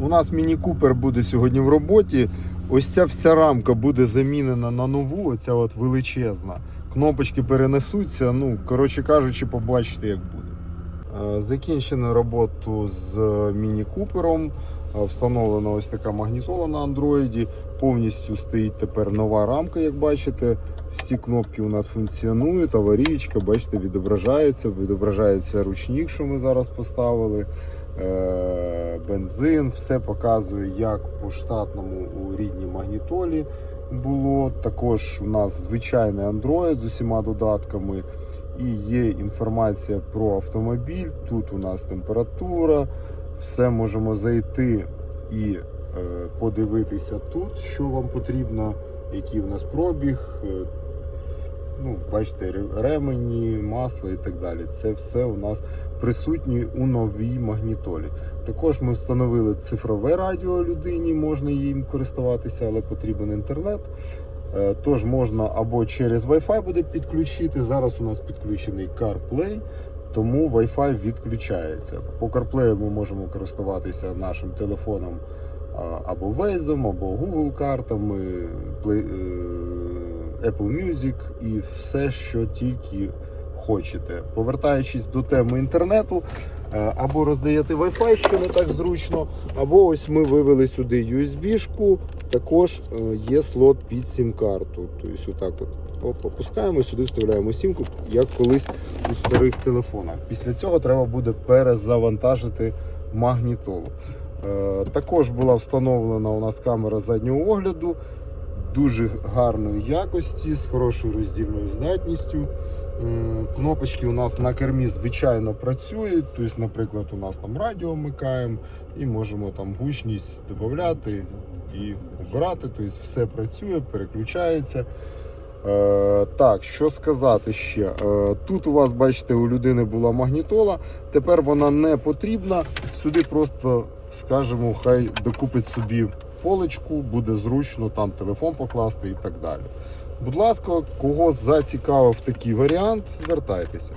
У нас Міні Купер буде сьогодні в роботі. Ось ця вся рамка буде замінена на нову, оця от величезна. Кнопочки перенесуться. Ну, коротше кажучи, побачите, як буде. Е, Закінчено роботу з Міні Купером. Е, Встановлена ось така магнітола на андроїді. Повністю стоїть тепер нова рамка, як бачите. Всі кнопки у нас функціонують, аварійка, бачите, відображається, відображається ручник, що ми зараз поставили. Е, Бензин, все показує, як по штатному у рідній магнітолі було. Також у нас звичайний Android з усіма додатками. І є інформація про автомобіль. Тут у нас температура, все можемо зайти і е, подивитися тут, що вам потрібно, який у нас пробіг. Ну, бачите, ремені, масло і так далі. Це все у нас присутні у новій магнітолі. Також ми встановили цифрове радіо людині, можна їм користуватися, але потрібен інтернет. Е, Тож можна або через Wi-Fi буде підключити. Зараз у нас підключений CarPlay, тому Wi-Fi відключається. По CarPlay ми можемо користуватися нашим телефоном або Waze, або Google картами, Apple Music і все, що тільки хочете. Повертаючись до теми інтернету, е, або роздаєте Wi-Fi, що не так зручно, або ось ми вивели сюди USB-шку, також е, є слот під сім-карту. Тобто, отак от опускаємо, сюди вставляємо сімку, як колись у старих телефонах. Після цього треба буде перезавантажити магнітолу. Е, Також була встановлена у нас камера заднього огляду дуже гарної якості, з хорошою роздільною здатністю. Кнопочки у нас на кермі звичайно працюють. Тобто, наприклад, у нас там радіо вмикаємо і можемо там гучність додати і обирати. Тобто все працює, переключається. Е, так, що сказати ще? Е, тут у вас, бачите, у людини була магнітола. Тепер вона не потрібна. Сюди просто скажемо, хай докупить собі поличку, буде зручно там телефон покласти і так далі. Будь ласка, кого зацікавив такий варіант, звертайтеся.